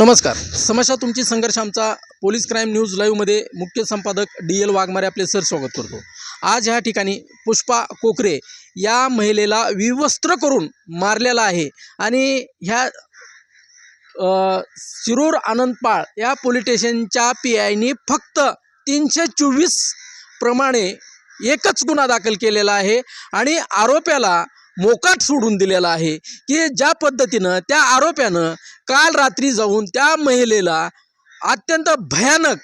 नमस्कार. समस्या तुमची संघर्ष आमचा पोलीस क्राईम न्यूज लाईव्हमध्ये मुख्य संपादक डी एल वाघमारे आपले सर स्वागत करतो. आज ह्या ठिकाणी पुष्पा कोकरे या महिलेला विवस्त्र करून मारलेला आहे आणि ह्या शिरूर आनंदपाळ या पोलीस स्टेशनच्या पी आयनी फक्त तीनशे चोवीस प्रमाणे एकच गुन्हा दाखल केलेला आहे आणि आरोप्याला मोकाट सोडून दिलेला आहे की ज्या पद्धतीनं त्या आरोप्यानं काल रात्री जाऊन त्या महिलेला अत्यंत भयानक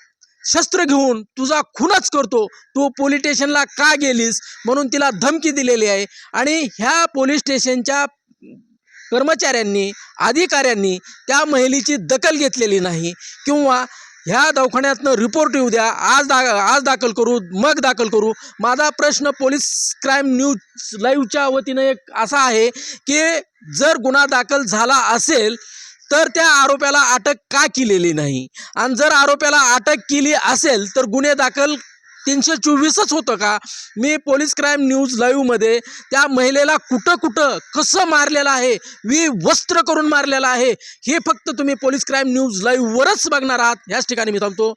शस्त्र घेऊन तुझा खूनच करतो. तू पोलीस स्टेशनला का गेलीस? म्हणून तिला धमकी दिलेली आहे. आणि ह्या पोलीस स्टेशनच्या कर्मचाऱ्यांनी अधिकाऱ्यांनी त्या महिलेची दखल घेतलेली नाही. किंवा ह्या दवाखान्यातनं रिपोर्ट येऊ द्या. आज दा आज दाखल करू मग दाखल करू. माझा प्रश्न पोलीस क्राईम न्यूज लाईव्हच्या वतीनं एक असा आहे की जर गुन्हा दाखल झाला असेल तर त्या आरोप्याला अटक का केलेली नाही? आणि जर आरोप्याला अटक केली असेल तर गुन्हे दाखल तीनशे चोवीसच होतं का? मी पोलीस क्राईम न्यूज लाईव्हमध्ये त्या महिलेला कुठं कुठं कसं मारलेलं आहे वि वस्त्र करून मारलेलं आहे हे फक्त तुम्ही पोलीस क्राईम न्यूज लाईव्हवरच बघणार आहात. ह्याच ठिकाणी मी थांबतो.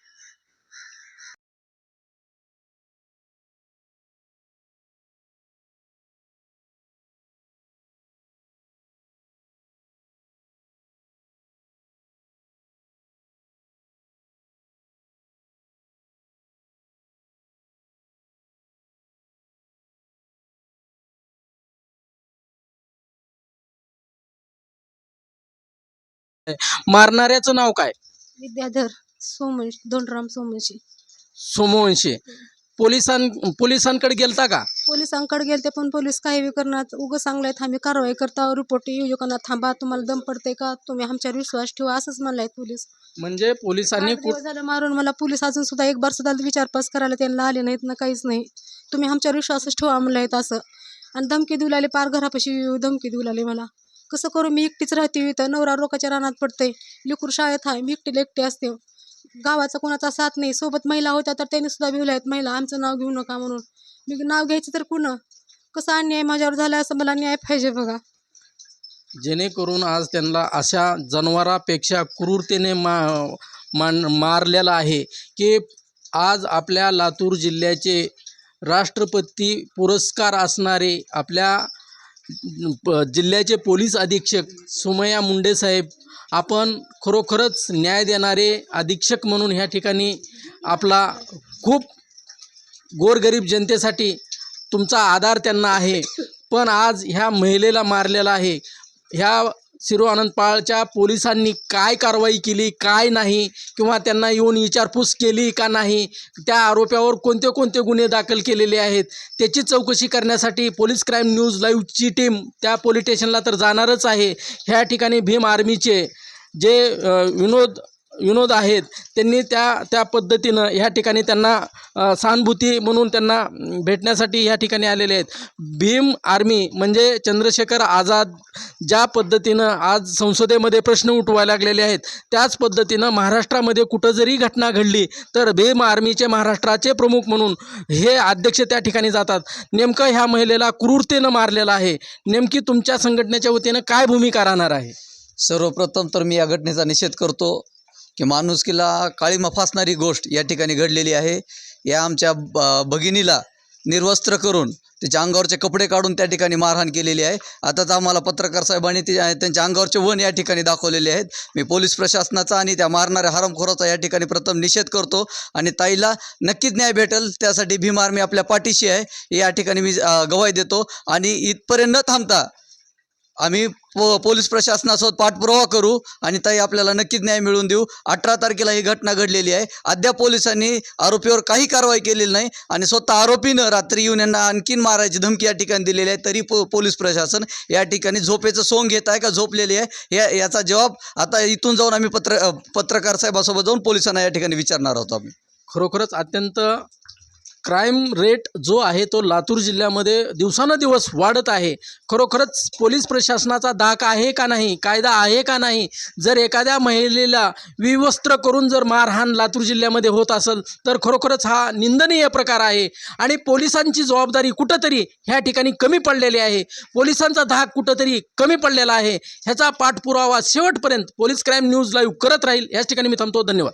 मारणाऱ्याचं नाव काय? विद्याधर सोमन धोंडराम सोमनशी. सोमवंशी. पोलिसां पोलिसांकडे गेलता का? पोलिसांकडे गेलते पण पोलीस काही बी करणार उगं सांगलायत आम्ही कारवाई करता रिपोर्ट योजकांना थांबा तुम्हाला दम पडते का? तुम्ही आमच्यावर विश्वास ठेवा असंच म्हणलाय पोलीस. म्हणजे पोलिसांनी आठ दिवस झालं मारून? मला पोलीस अजून सुद्धा एक बार सुद्धा विचारपास करायला त्यांना आले नाहीत ना काहीच नाही. तुम्ही आमच्यावर विश्वासच ठेवा म्हणलायत असं. आणि धमकी देऊ लागले पार घरापाशी धमकी देऊ लागले मला. कसं करू? मी एकटीच राहते इथं. नवरा रोगाच्या रानात पडते लिकूर शाळेत आहे मी एकटीला एकटी असते. गावाचा कोणाचा साथ नाही. सोबत महिला होत्या तर त्यांनी सुद्धा भिवल्या आहेत. महिला आमचं नाव घेऊ नका म्हणून. मी नाव घ्यायचं तर कुणं? कसं अन्याय माझ्यावर झाला असं मला न्याय पाहिजे बघा. जेणेकरून आज त्यांना अशा जनावरापेक्षा क्रूरतेने मा मान मारलेला आहे की आज आपल्या लातूर जिल्ह्याचे राष्ट्रपती पुरस्कार असणारे आपल्या जिल्ह्याचे पोलीस अधीक्षक सुमया मुंडे साहेब आपण खरोखरच न्याय देणारे अधीक्षक म्हणून ह्या ठिकाणी आपला खूप गोरगरीब जनतेसाठी तुमचा आधार त्यांना आहे. पण आज ह्या महिलेला मारलेला आहे. ह्या शिरो आनंदपाळच्या पोलिसांनी काय कारवाई केली काय नाही किंवा त्यांना येऊन विचारपूस केली का नाही त्या आरोप्यावर कोणते कोणते गुन्हे दाखल केलेले आहेत त्याची चौकशी करण्यासाठी पोलीस क्राईम न्यूज लाईव्हची टीम त्या पोलीस स्टेशनला तर जाणारच आहे. ह्या ठिकाणी भीम आर्मीचे जे विनोद विनोद आहेत त्यांनी त्या त्या पद्धतीनं ह्या ठिकाणी त्यांना सहानुभूती म्हणून त्यांना भेटण्यासाठी ह्या ठिकाणी आलेले आहेत. भीम आर्मी म्हणजे चंद्रशेखर आझाद ज्या पद्धतीनं आज संसदेमध्ये प्रश्न उठवायला लागलेले आहेत त्याच पद्धतीनं महाराष्ट्रामध्ये कुठं जरी घटना घडली तर भीम आर्मीचे महाराष्ट्राचे प्रमुख म्हणून हे अध्यक्ष त्या ठिकाणी जातात. नेमकं ह्या महिलेला क्रूरतेनं मारलेलं आहे. नेमकी तुमच्या संघटनेच्या वतीनं काय भूमिका राहणार आहे? सर्वप्रथम तर मी या घटनेचा निषेध करतो. की माणुसकीला काळीमा फासणारी गोष्ट या ठिकाणी घडलेली आहे. या आमच्या ब- भगिनीला निर्वस्त्र करून तिच्या अंगावरचे कपडे काढून त्या ठिकाणी मारहाण केलेली आहे. आताच आम्हाला पत्रकार साहेबांनी ते त्यांच्या अंगावरचे वन या ठिकाणी दाखवलेले आहेत. मी पोलीस प्रशासनाचा आणि त्या मारणाऱ्या हरामखोराचा या ठिकाणी प्रथम निषेध करतो आणि ताईला नक्कीच न्याय भेटेल. त्यासाठी भीमार मी आपल्या पाठीशी आहे. या ठिकाणी मी गवाही देतो आणि इथपर्यंत न थांबता आम्ही पो पोलीस प्रशासनासोबत पाठपुरावा करू आणि ताई आपल्याला नक्कीच न्याय मिळवून देऊ. अठरा तारखेला ही घटना घडलेली आहे. अद्याप पोलिसांनी आरोपीवर काही कारवाई केलेली नाही आणि स्वतः आरोपीनं रात्री येऊन यांना आणखीन मारायची धमकी या ठिकाणी दिलेली आहे. तरी पो पोलीस प्रशासन या ठिकाणी झोपेचं सोंग घेत आहे का झोपलेली आहे? या याचा जबाब आता इथून जाऊन आम्ही पत्र पत्रकार साहेबासोबत जाऊन पोलिसांना या ठिकाणी विचारणार आहोत आम्ही. खरोखरच अत्यंत क्राईम रेट जो आहे तो लातूर जिल्ह्यामध्ये दिवसानुदिवस वाढत आहे. खरोखरच पोलीस प्रशासनाचा धाक आहे का नाही कायदा आहे का नाही? जर एखाद्या महिलेला विवस्त्र करून जर मारहाण लातूर जिल्ह्यामध्ये होत असेल तर खरोखरच हा निंदनीय प्रकार आहे. आणि पोलिसांची जबाबदारी कुठंतरी ह्या ठिकाणी कमी पडलेली आहे. पोलिसांचा धाक कुठंतरी कमी पडलेला आहे. ह्याचा पाठपुरावा शेवटपर्यंत पोलीस क्राईम न्यूज लाईव्ह करत राहील. याच ठिकाणी मी थांबतो. धन्यवाद.